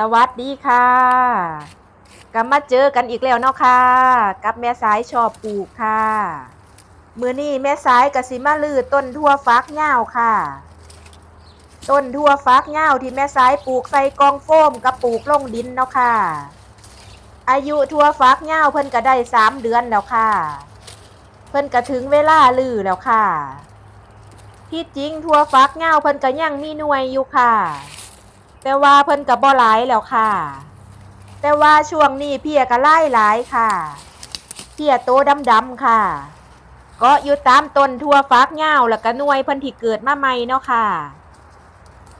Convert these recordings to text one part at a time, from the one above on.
สวัสดีค่ะกลับมาเจอกันอีกแล้วเนาะค่ะ กับแม่สายชอบปลูกค่ะ มือนี้แม่สายกสิมาลือต้นทั่วฟักเง้าวค่ะ ต้นทั่วฟักเง้าวที่แม่สายปลูกใส่กองโฟมกับปลูกลงดินเนาะค่ะ อายุทั่วฟักเง้าวเพิ่นก็ได้สามเดือนแล้วค่ะ เพิ่นก็ถึงเวลาลือแล้วค่ะ ที่จริงทั่วฟักเง้าวเพิ่นก็ยังมีหน่วยอยู่ค่ะ แต่ว่าเพิ่นกับบ่หลายแล้วค่ะ แต่ว่าช่วงนี้เพียก็ไล่หลายค่ะเพียโตดำๆค่ะก็อยู่ตามต้นทั่วฟักเงาแล้วก็น่วยเพิ่นที่เกิดมาใหม่เนาะค่ะ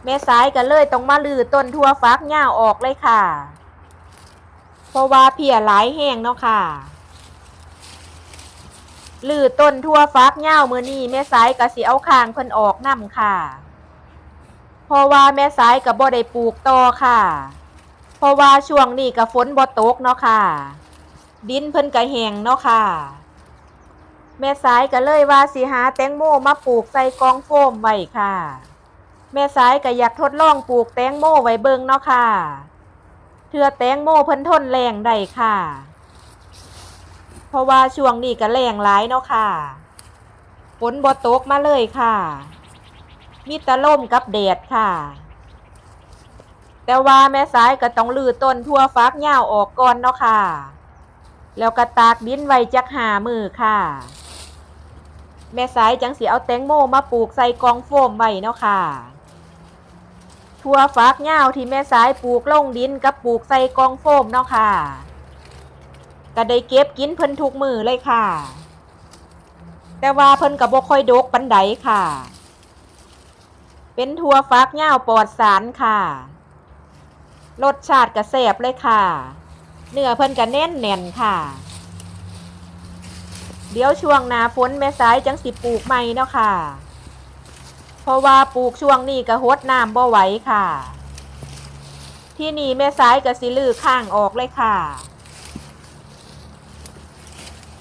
แม่สายก็เลยต้องมาลือต้นทั่วฟักเงาออกเลยค่ะ เพราะว่าเพียหลายแห้งเนาะค่ะลือต้นทั่วฟักเงามือนี้แม่สายก็สิเอาข้างเพิ่นออกนํค่ะ เพราะว่าแม่สายกับบ่ได้ปลูกต่อค่ะ เพราะว่าช่วงนี้กับฝนบ่ตกเนาะค่ะ ดินเพิ่นก็แห้งเนาะค่ะ แม่สายก็เลยว่าสิหาแตงโมมาปลูกใส่กองโฟมไว้ค่ะ แม่สายก็อยากทดลองปลูกแตงโมไว้เบิ่งเนาะค่ะเทื่อแตงโมเพิ่นทนแรงได้ค่ะ เพราะว่าช่วงนี้ก็แรงหลายเนาะค่ะฝนบ่ตกมาเลยค่ะ มีแตะล่มกับแดดค่ะ แต่ว่าแม่สายก็ต้องลือต้นทั่วฟักเหย้าออกก่อนเนาะค่ะ แล้วก็ตากดินไว้จักหามือค่ะ แม่สายจังสิเอาแตงโมมาปลูกใส่กองโฟมไว้เนาะค่ะทั่วฟักเหย้าที่แม่สายปลูกลงดินกับปลูกใส่กองโฟมเนาะค่ะก็ได้เก็บกินเพิ่นทุกมือเลยค่ะ แต่ว่าเพิ่นก็บ่ค่อยดกปันใดค่ะ เป็นทัวฟักเหย้าปลอดสารค่ะ รสชาติกระแสบเลยค่ะ เนื้อเพิ่นกระแน่นแน่นค่ะ เดี๋ยวช่วงหนาฝนแม่สายจังสิปลูกใหม่เนาะค่ะ เพราะว่าปลูกช่วงนี้กระหดน้ำบ่ไหวค่ะ ที่นี่แม่สายกระสิลือข้างออกเลยค่ะ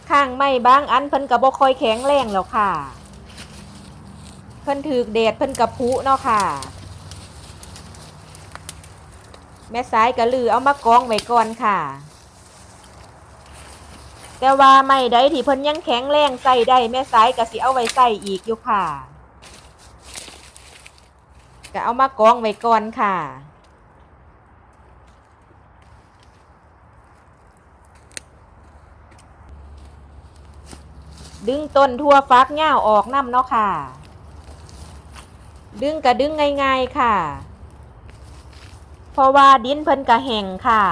ข้างไม่บางอันเพิ่นกระบ่ค่อยแข็งแรงแล้วค่ะ พิ่นถือเดดเพิ่นกระพุเนาะค่ะ แม่สายกระลือเอามากองไว้ก่อนค่ะ แต่ว่าไม่ได้ที่เพิ่นยังแข็งแรงใส่ได้แม่สายก็สิเอาไว้ใส่อีกอยู่ค่ะก็เอามากองไว้ก่อนค่ะดึงต้นทั่วฟักเง้าออกน้ำเนาะค่ะ ดึงกระดึงง่ายๆค่ะ เพราะว่าดินเพิ่นกระแห้งค่ะ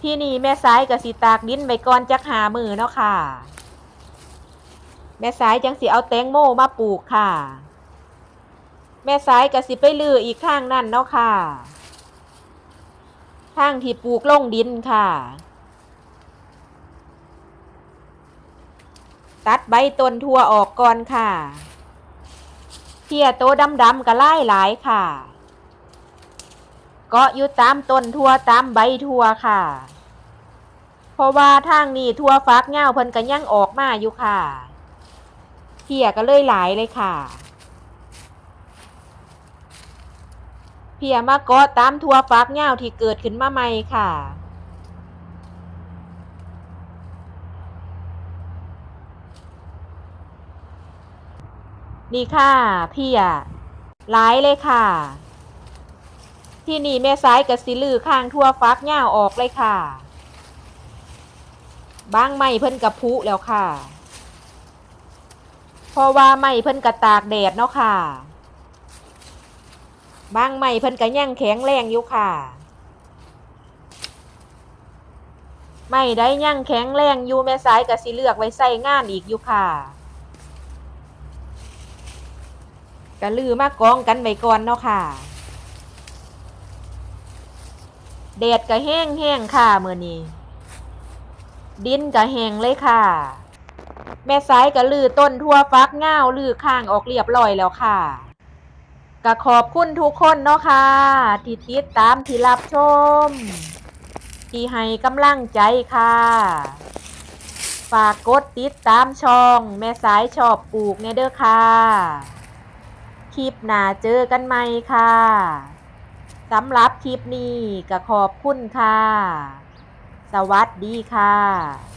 ที่นี่แม่สายกะสิตากดินไว้ก่อนจักหามือเนาะค่ะ แม่สายจังสิเอาแตงโมมาปลูกค่ะ แม่สายกะสิไปลืออีกข้างนั่นเนาะค่ะข้างที่ปลูกลงดินค่ะ ตัดใบต้นทั่วออกก่อนค่ะ เพียโตดำๆก็ไล่หลายค่ะ เกาะอยู่ตามต้นทั่วตามใบทั่วค่ะ เพราะว่าทางนี้ทั่วฟักเงาเพิ่นก็ยังออกมาอยู่ค่ะ เพียก็เลยหลายเลยค่ะ เพียมาเกาะตามทั่วฟักเงาที่เกิดขึ้นมาใหม่ค่ะ นี่ค่ะพี่อะหลายเลยค่ะ ที่นี่แม่ซ้ายกับสิลือข้างทั่วฟักเหง้าออกเลยค่ะ บางไม่เพิ่นกับพุแล้วค่ะ เพราะว่าไม่เพิ่นกระตากแดดเนาะค่ะ บางไม่เพิ่นก็ยังแข็งแรงอยู่ค่ะ ไม่ได้ยังแข็งแรงอยู่แม่ซ้ายกับสิเลือกไว้ใส่งานอีกอยู่ค่ะ กะลือมากองกันไว้ก่อนเนาะค่ะแดดกะแห้งแห้งค่ะเมื่อนี้ ดินกะแห้งเลยค่ะ แม่สายกะลือต้นทั่วฟักง่าวลือข้างออกเรียบร้อยแล้วค่ะกะขอบคุณทุกคนเนาะค่ะที่ติดตามที่รับชม ที่ให้กำลังใจค่ะ ฝากกดติดตามช่อง แม่สายชอบปลูกเนเด้อค่ะ คลิปหน้าเจอกันใหม่ค่ะสำหรับคลิปนี้ก็ขอบคุณค่ะ สวัสดีค่ะ